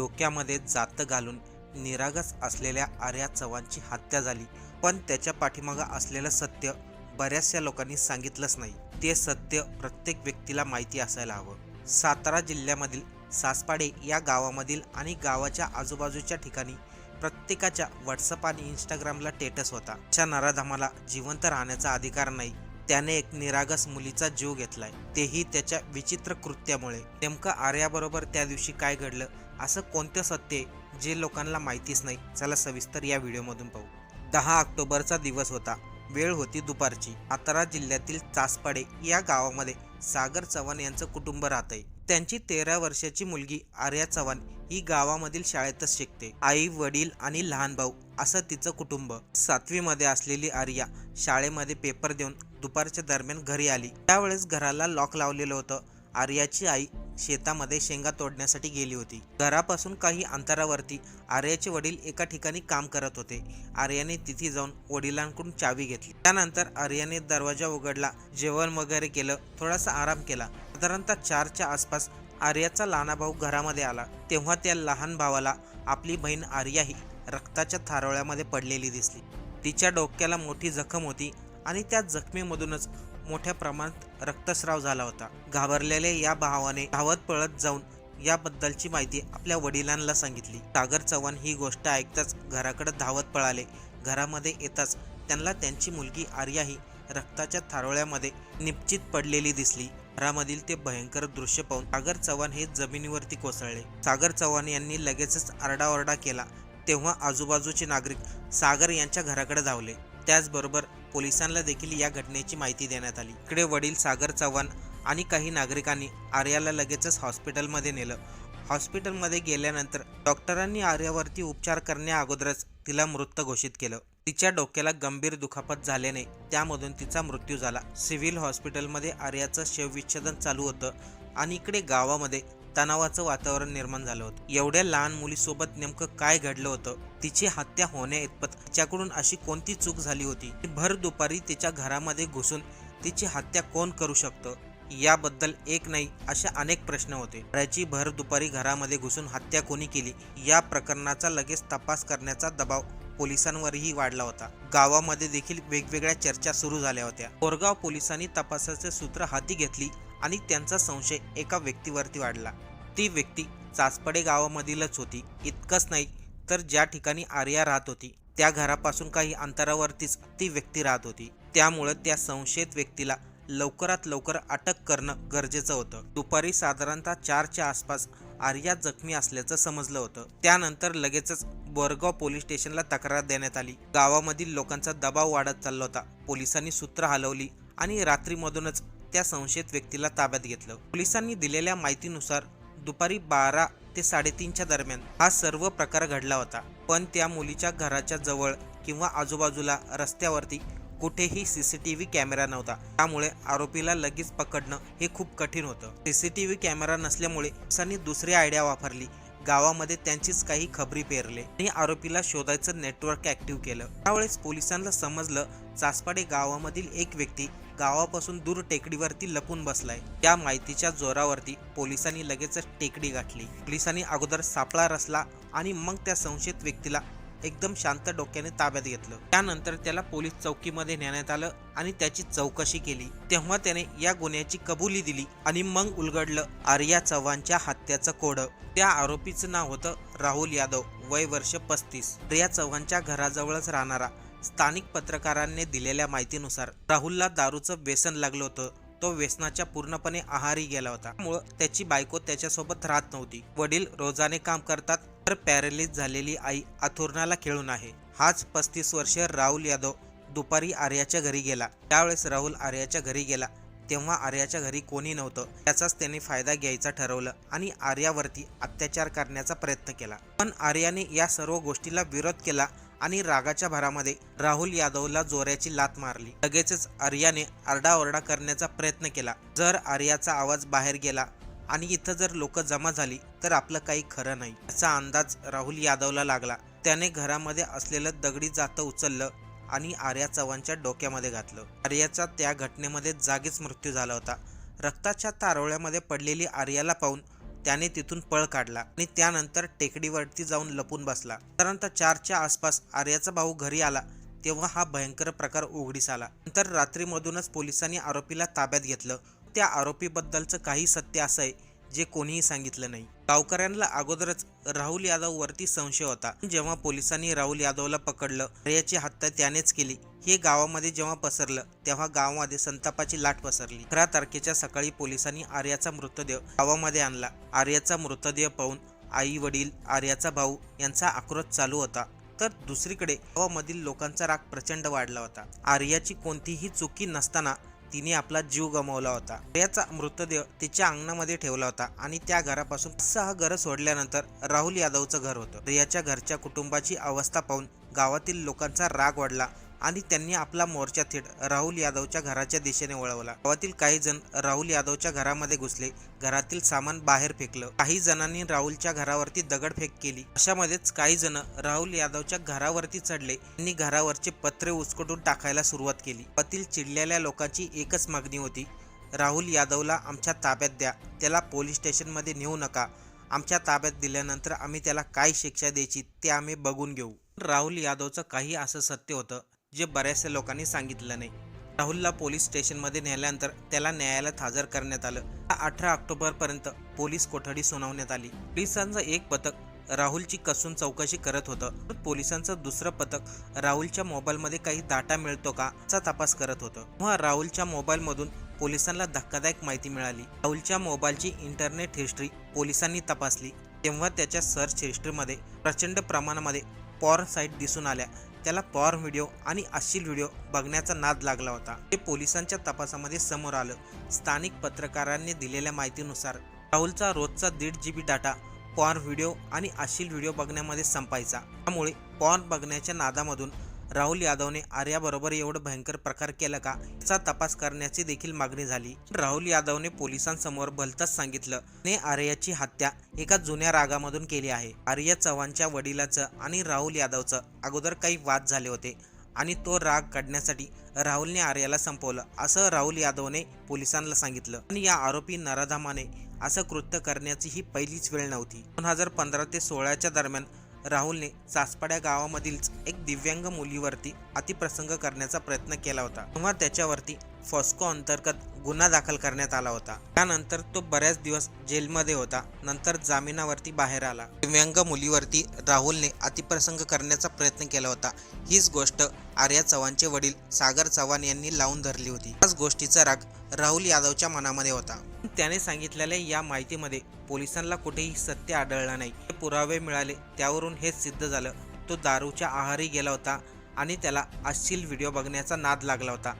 डोक्यामध्ये जात घालून निरागस असलेल्या आर्या चव्हाणची हत्या झाली. पण त्याच्या पाठीमागं असलेलं सत्य बऱ्याचशा लोकांनी सांगितलंच नाही. ते सत्य प्रत्येक व्यक्तीला माहिती असायला हवं. सातारा जिल्ह्यामधील सासपाडे या गावामधील आणि गावाच्या आजूबाजूच्या ठिकाणी प्रत्येकाच्या व्हॉट्सअप आणि इंस्टाग्रामला टेटस होता. अशा नराधामाला जिवंत राहण्याचा अधिकार नाही. त्याने एक निरागस मुलीचा जीव घेतलाय. तेही त्याच्या विचित्र कृत्यामुळे. नेमकं आर्याबरोबर त्या दिवशी काय घडलं असं कोणतं सत्य जे लोकांना माहितीच नाही? चला सविस्तर या व्हिडिओमधून पाहू. दहा ऑक्टोबरचा दिवस होता. वेळ होती दुपारची. सातारा जिल्ह्यातील चासपाडे या गावामध्ये सागर चव्हाण यांचं कुटुंब राहतंय. त्यांची तेरा वर्षाची मुलगी आर्या चव्हाण ही गावामधील शाळेतच शिकते. आई वडील आणि लहान भाऊ असं तिचं कुटुंब. सातवीमध्ये असलेली आर्या शाळेमध्ये पेपर देऊन दुपारच्या दरम्यान घरी आली. त्यावेळेस घराला लॉक लावलेलं होतं. आर्याची आई शेतामध्ये शेंगा तोडण्यासाठी गेली होती. घरापासून काही अंतरावरती आर्याचे वडील एका ठिकाणी काम करत होते. आर्याने तिथे जाऊन वडिलांकडून चावी घेतली. त्यानंतर आर्याने दरवाजा उघडला जेवण वगैरे केलं थोडासा आराम केला. साधारणतः चारच्या आसपास आर्याचा लहाना भाऊ घरामध्ये आला. तेव्हा त्या लहान भावाला आपली बहीण आर्या ही रक्ताच्या थारोळ्यामध्ये पडलेली दिसली. तिच्या डोक्याला मोठी जखम होती आणि त्या जखमेमधूनच मोठ्या प्रमाणात रक्तस्राव झाला होता. घाबरलेल्या या भावाने धावत पळत जाऊन याबद्दलची माहिती आपल्या वडिलांना सांगितली. सागर चव्हाण ही गोष्ट ऐकताच घराकडे धावत पळाले. घरामध्ये येताच त्यांना त्यांची मुलगी आर्या ही रक्ताच्या थारोळ्यामध्ये निश्चित पडलेली दिसली. घरामधील ते भयंकर दृश्य पाहून सागर चव्हाण हे जमिनीवरती कोसळले. सागर चव्हाण यांनी लगेचच आरडाओरडा केला. तेव्हा आजूबाजूचे नागरिक सागर यांच्या घराकडे धावले. त्याचबरोबर पोलिसांना देखील या घटनेची माहिती देण्यात आली. इकडे वडील सागर चव्हाण आणि काही नागरिकांनी आर्याला लगेचच हॉस्पिटलमध्ये नेलं. हॉस्पिटलमध्ये गेल्यानंतर डॉक्टरांनी आर्यावरती उपचार करण्या अगोदरच तिला मृत घोषित केलं. तिच्या डोक्याला गंभीर दुखापत झाल्याने त्यामधून तिचा मृत्यू झाला. सिव्हिल हॉस्पिटलमध्ये आर्याचं शवविच्छेदन चालू होतं आणि इकडे गावामध्ये तणावाचं वातावरण निर्माण झालं होतं. एवढ्या लहान मुलीसोबत नेमकं काय घडलं होतं? तिची हत्या होण्या इतपत तिच्याकडून अशी कोणती चूक झाली होती? भर दुपारी तिच्या घरामध्ये घुसून तिची हत्या कोण करू शकतं? याबद्दल एक नाही अशा अनेक प्रश्न होते. त्याची भर दुपारी घरामध्ये घुसून हत्या कोणी केली? या प्रकरणाचा लगेच तपास करण्याचा दबाव पोलिसांवरही वाढला होता. गावामध्ये देखील वेगवेगळ्या चर्चा सुरू झाल्या होत्या. कोरगाव पोलिसांनी तपासाचे सूत्र हाती घेतली आणि त्यांचा संशय एका व्यक्तीवरती वाढला. ती व्यक्ती चाचपडे गावामधीलच होती. इतकंच नाही तर ज्या ठिकाणी आर्या राहत होती त्या घरापासून काही अंतरावरतीच ती व्यक्ती राहत होती. त्यामुळं त्या संशयित व्यक्तीला लवकरात लवकर अटक करणं गरजेचं होतं. दुपारी साधारणतः चारच्या आसपास आर्या जखमी असल्याचं समजलं होतं. त्यानंतर लगेचच बोरगाव पोलीस स्टेशनला तक्रार देण्यात आली. गावामधील लोकांचा दबाव वाढत चालला होता. पोलिसांनी सूत्र हलवली आणि रात्रीमधूनच त्या संशयित व्यक्तीला ताब्यात घेतलं. पोलिसांनी दिलेल्या माहितीनुसार दुपारी बारा ते साडेतीनच्या दरम्यान हा सर्व प्रकार घडला होता. पण त्या मुलीच्या घराच्या जवळ किंवा आजूबाजूला रस्त्यावरती कुठेही सीसीटीव्ही कॅमेरा नव्हता. त्यामुळे आरोपीला लगेच पकडणं हे खूप कठीण होतं. सीसीटीव्ही कॅमेरा नसल्यामुळे पोलिसांनी दुसरी आयडिया वापरली गावामध्ये त्यांचीच काही खबरी पेरले. आणि आरोपीला शोधायचं नेटवर्क ऍक्टिव्ह केलं. त्यावेळेस पोलिसांना समजलं चासपाडे गावामधील एक व्यक्ती गावापासून दूर टेकडीवरती लपून बसलाय. त्या माहितीच्या जोरावरती पोलिसांनी लगेचच टेकडी गाठली. पोलिसांनी अगोदर सापळा रचला आणि मग त्या संशयित व्यक्तीला एकदम शांत डोक्याने ताब्यात घेतलं. त्यानंतर त्याला पोलीस चौकीमध्ये नेण्यात आलं आणि त्याची चौकशी केली. तेव्हा त्याने या गुन्ह्याची कबुली दिली आणि मग उलगडलं आर्या चव्हाणच्या हत्याचं कोड. त्या आरोपीचं नाव होतं राहुल यादव वय वर्ष पस्तीस. आर्या चव्हाणच्या घराजवळच राहणारा स्थानिक पत्रकारांनी दिलेल्या माहितीनुसार राहुलला दारूचं व्यसन लागलं होतं. तो व्यसनाच्या पूर्णपणे आहारी गेला होता. त्यामुळं त्याची बायको त्याच्यासोबत राहत नव्हती. वडील रोजाने काम करतात तर पॅरेलिस झालेली आई अथुर्णाला खेळून आहे. हाच पस्तीस वर्षीय राहुल यादव दुपारी आर्याच्या घरी गेला. त्यावेळेस राहुल आर्याच्या घरी गेला. तेव्हा आर्याच्या घरी कोणी नव्हतं. त्याचाच त्याने फायदा घ्यायचा ठरवलं आणि आर्यावरती अत्याचार करण्याचा प्रयत्न केला. पण आर्याने या सर्व गोष्टीला विरोध केला आणि रागाच्या भरामध्ये राहुल यादवला जोऱ्याची लात मारली. लगेचच आर्याने आरडाओरडा करण्याचा प्रयत्न केला. जर आर्याचा आवाज बाहेर गेला आणि इथं जर लोक जमा झाली तर आपलं काही खरं नाही. याचा अंदाज राहुल यादवला लागला. त्याने घरामध्ये असलेलं दगडी जातं उचललं आणि आर्या चव्हाणच्या डोक्यामध्ये घातलं. आर्याचा त्या घटनेमध्ये जागीच मृत्यू झाला होता. रक्ताच्या तारोळ्यामध्ये पडलेली आर्याला पाहून त्याने तिथून पळ काढला आणि त्यानंतर टेकडीवरती जाऊन लपून बसला. साधारणतः चारच्या आसपास आर्याचा भाऊ घरी आला तेव्हा हा भयंकर प्रकार उघडीस आला. नंतर रात्रीमधूनच पोलिसांनी आरोपीला ताब्यात घेतलं त्या आरोपीबद्दलचं काही सत्य असं आहे जे कोणीही सांगितलं नाही. गावकऱ्यांना अगोदरच राहुल यादव वरती संशय होता. जेव्हा पोलिसांनी राहुल यादवला पकडलं आर्याची हत्या त्यानेच केली हे गावामध्ये जेव्हा पसरलं तेव्हा गावामध्ये संतापाची लाट पसरली. अकरा तारखेच्या सकाळी पोलिसांनी आर्याचा मृतदेह गावामध्ये आणला. आर्याचा मृतदेह पाहून आई वडील आर्याचा भाऊ यांचा आक्रोश चालू होता. तर दुसरीकडे गावामधील लोकांचा राग प्रचंड वाढला होता. आर्याची कोणतीही चुकी नसताना तिने आपला जीव गमावला होता. रियाचा मृतदेह तिच्या अंगणामध्ये ठेवला होता आणि त्या घरापासून सहा घरं सोडल्यानंतर राहुल यादवचं घर होतं. रियाच्या घरच्या कुटुंबाची अवस्था पाहून गावातील लोकांचा राग वाढला. आणि त्यांनी आपला मोर्चा थेट राहुल यादवच्या घराच्या दिशेने वळवला. गावातील काही जण राहुल यादवच्या घरामध्ये घुसले. घरातील सामान बाहेर फेकलं. काही जणांनी राहुलच्या घरावरती दगडफेक केली. अशामध्येच काही जण राहुल यादवच्या घरावरती चढले. आणि घरावरचे पत्रे उचकटून टाकायला सुरुवात केली. गावातील चिडलेल्या लोकांची एकच मागणी होती राहुल यादवला आमच्या ताब्यात द्या. त्याला पोलीस स्टेशनमध्ये नेऊ नका. आमच्या ताब्यात दिल्यानंतर आम्ही त्याला काय शिक्षा द्यायची ते आम्ही बघून घेऊ. राहुल यादवचं काही असं सत्य होतं जे बऱ्याचशा लोकांनी सांगितलं नाही. राहुलला पोलीस स्टेशनमध्ये नेल्यानंतर त्याला न्यायालयात हजर करण्यात आलं. अठरा ऑक्टोबरपर्यंत पोलीस कोठडी सुनावण्यात आली. पोलिसांचं एक पथक राहुलची कसून चौकशी करत होतं. पोलिसांचं दुसरं पथक राहुलच्या मोबाईलमध्ये काही डाटा मिळतो का चा तपास करत होतं. तेव्हा राहुलच्या मोबाईलमधून पोलिसांना धक्कादायक माहिती मिळाली. राहुलच्या मोबाईलची इंटरनेट हिस्ट्री पोलिसांनी तपासली. तेव्हा त्याच्या सर्च हिस्ट्रीमध्ये प्रचंड प्रमाणामध्ये पॉर्न साईट दिसून आल्या. त्याला पॉवर व्हिडिओ आणि अश्लील व्हिडिओ बघण्याचा नाद लागला होता. हे पोलिसांच्या तपासामध्ये समोर आलं. स्थानिक पत्रकारांनी दिलेल्या माहितीनुसार राहुलचा रोजचा दीड G B data porn video आणि अश्लील व्हिडिओ बघण्यामध्ये संपायचा. त्यामुळे पॉर्न बघण्याच्या नादामधून राहुल यादवने आर्याबरोबर एवढं भयंकर प्रकार केला का याचा तपास करण्याची देखील मागणी झाली. राहुल यादवने पोलिसांसमोर भलतच सांगितलं ने आर्याची हत्या एका जुन्या रागामधून केली आहे. आर्या चव्हाणच्या वडिलाचं आणि राहुल यादवचं अगोदर काही वाद झाले होते आणि तो राग काढण्यासाठी राहुलने आर्याला संपवलं असं राहुल यादवने पोलिसांना सांगितलं. आणि या आरोपी नराधामाने असं कृत्य करण्याची ही पहिलीच वेळ नव्हती. दोन हजार पंधरा ते सोळाच्या दरम्यान राहुलने सासपाड्या गावामधीलच एक दिव्यांग मुलीवरती अतिप्रसंग करण्याचा प्रयत्न केला होता. तेव्हा त्याच्यावरती फॉस्को अंतर्गत गुन्हा दाखल करण्यात आला होता. त्यानंतर तो बऱ्याच दिवस जेलमध्ये होता. नंतर जामिनावरती बाहेर आला. दिव्यांग मुलीवरती राहुलने अतिप्रसंग करण्याचा प्रयत्न केला होता. हीच गोष्ट आर्या चव्हाणचे वडील सागर चव्हाण यांनी लावून धरली होती. त्याच गोष्टीचा राग राहुल यादवच्या मनामध्ये होता. त्याने सांगितलेल्या या माहितीमध्ये पोलिसांना कुठेही सत्य आढळलं नाही. हे पुरावे मिळाले त्यावरून हेच सिद्ध झालं. तो दारूच्या आहारी गेला होता आणि त्याला अश्लील व्हिडिओ बघण्याचा नाद लागला होता.